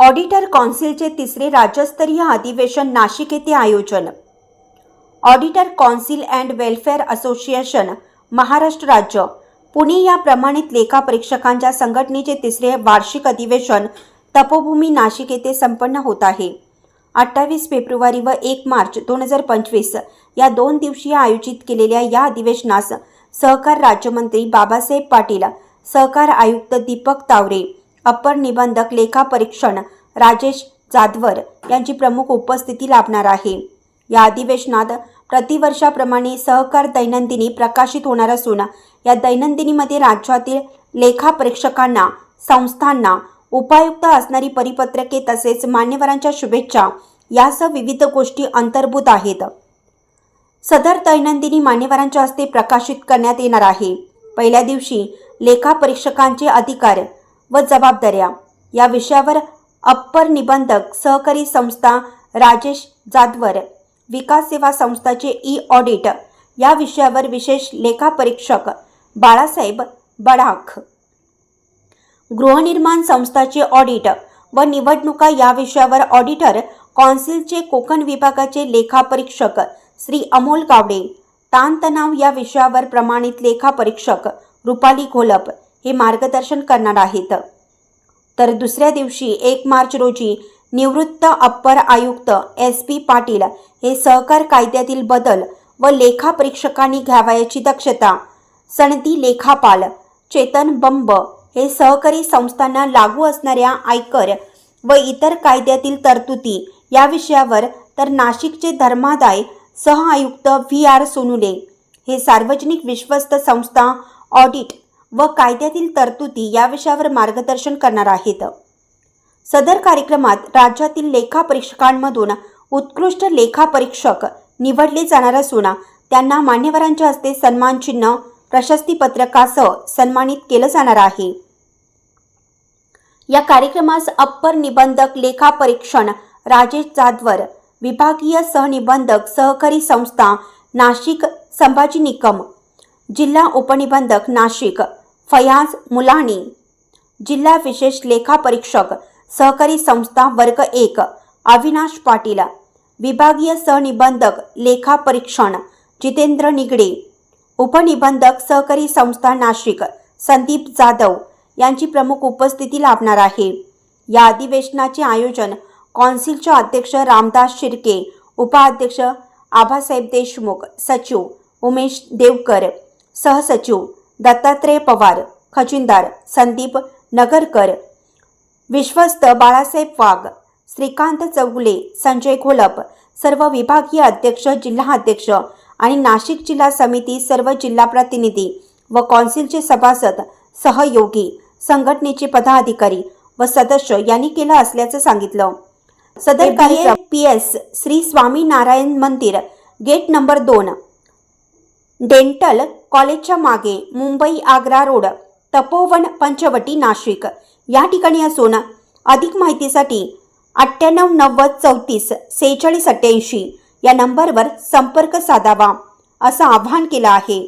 Auditor कौन्सिलचे तिसरे राज्यस्तरीय अधिवेशन नाशिक येथे आयोजन. Auditor council and welfare association Maharashtra राज्य. पुणे या प्रमाणित लेखा परीक्षकांच्या संघटनेचे तिसरे वार्षिक अधिवेशन तपोभूमी नाशिक येथे संपन्न होत आहे. अठ्ठावीस फेब्रुवारी व एक मार्च दोन हजार पंचवीस या दोन दिवसीय आयोजित केलेल्या या अधिवेशनास सहकार राज्यमंत्री बाबासाहेब पाटील सहकार आयुक्त दीपक तावरे अप्पर निबंधक लेखापरीक्षण राजेश जाधवर यांची प्रमुख उपस्थिती लाभणार आहे. या अधिवेशनात प्रतिवर्षाप्रमाणे सहकार दैनंदिनी प्रकाशित होणार असून या दैनंदिनीमध्ये राज्यातील लेखापरीक्षकांना संस्थांना उपायुक्त असणारी परिपत्रके तसेच मान्यवरांच्या शुभेच्छा यासह विविध गोष्टी अंतर्भूत आहेत. सदर दैनंदिनी मान्यवरांच्या हस्ते प्रकाशित करण्यात येणार आहे. पहिल्या दिवशी लेखापरीक्षकांचे अधिकार व जबाबदाऱ्या या विषयावर अप्पर निबंधक सहकारी संस्था राजेश जाधवर विकास सेवा संस्थाचे ई ऑडिट या विषयावर विशेष लेखापरीक्षक बाळासाहेब बडाख. गृहनिर्माण संस्थाचे ऑडिट व निवडणुका या विषयावर ऑडिटर कौन्सिलचे कोकण विभागाचे लेखापरीक्षक श्री अमोल गावडे ताणतणाव या विषयावर प्रमाणित लेखापरीक्षक रुपाली घोलप हे मार्गदर्शन करणार आहेत. तर दुसऱ्या दिवशी एक मार्च रोजी निवृत्त अप्पर आयुक्त एस पी पाटील हे सहकार कायद्यातील बदल व लेखापरीक्षकांनी घ्यावयाची दक्षता सनदी लेखापाल चेतन बंब हे सहकारी संस्थांना लागू असणाऱ्या आयकर व इतर कायद्यातील तरतुदी या विषयावर तर नाशिकचे धर्मादाय सह आयुक्त व्ही आर सोनुले हे सार्वजनिक विश्वस्त संस्था ऑडिट व कायद्यातील तरतुदी या विषयावर मार्गदर्शन करणार आहेत. सदर कार्यक्रमात राज्यातील लेखापरीक्षकांमधून उत्कृष्ट लेखापरीक्षक निवडले जाणार असून त्यांना मान्यवरांच्या हस्ते सन्मानचिन्ह प्रशस्तीपत्रकासह सन्मानित केलं जाणार आहे. या कार्यक्रमास अप्पर निबंधक लेखापरीक्षण राजेश जाधवर विभागीय सहनिबंधक सहकारी संस्था नाशिक संभाजी निकम जिल्हा उपनिबंधक नाशिक फयाज मुलानी जिल्हा विशेष लेखापरीक्षक सहकारी संस्था वर्ग एक अविनाश पाटील विभागीय सहनिबंधक लेखापरीक्षण जितेंद्र निगडे उपनिबंधक सहकारी संस्था नाशिक संदीप जाधव यांची प्रमुख उपस्थिती लाभणार आहे. या अधिवेशनाचे आयोजन कौन्सिलचे अध्यक्ष रामदास शिर्के उपाध्यक्ष आबासाहेब देशमुख सचिव उमेश देवकर सहसचिव दत्तात्रय पवार खजिनदार संदीप नगरकर विश्वस्त बाळासाहेब वाघ श्रीकांत चौगुले संजय घोलप सर्व विभागीय अध्यक्ष जिल्हा अध्यक्ष आणि नाशिक जिल्हा समिती सर्व जिल्हा प्रतिनिधी व कौन्सिलचे सभासद सहयोगी संघटनेचे पदाधिकारी व सदस्य यांनी केलं असल्याचं सांगितलं. सदर कार्यक्रम पी एस श्री स्वामी नारायण मंदिर गेट नंबर दोन डेंटल कॉलेजच्या मागे मुंबई आग्रा रोड तपोवन पंचवटी नाशिक. या ठिकाणी असून अधिक माहितीसाठी अठ्ठ्याण्णव नव्वद चौतीस सेहेचाळीस अठ्ठ्याऐंशी या नंबरवर संपर्क साधावा असं आवाहन केलं आहे.